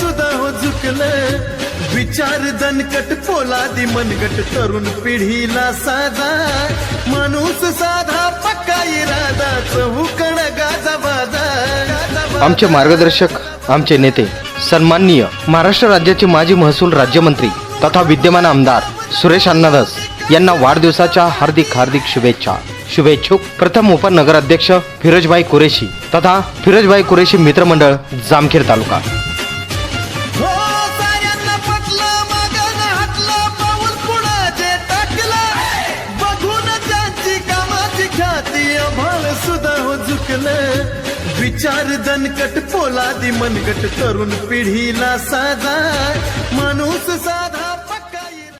हो विचार दणकट पोलादी मनगट तरुण पिढीला साधा. माणूस साधा पक्का इरादा चहूकण गाजा बाजा. आमचे मार्गदर्शक आमचे नेते सन्माननीय महाराष्ट्र राज्याचे माजी महसूल राज्यमंत्री तथा विद्यमान आमदार सुरेश अण्णादास यांना वाढदिवसाच्या हार्दिक हार्दिक शुभेच्छा. शुभेच्छुक प्रथम उपनगराध्यक्ष फिरोजभाई कुरेशी तथा फिरोजभाई कुरेशी मित्रमंडळ जामखेड तालुका. हो विचार दणकट पोलादी मनगट तरुण पिढीला साधा. माणूस साधा.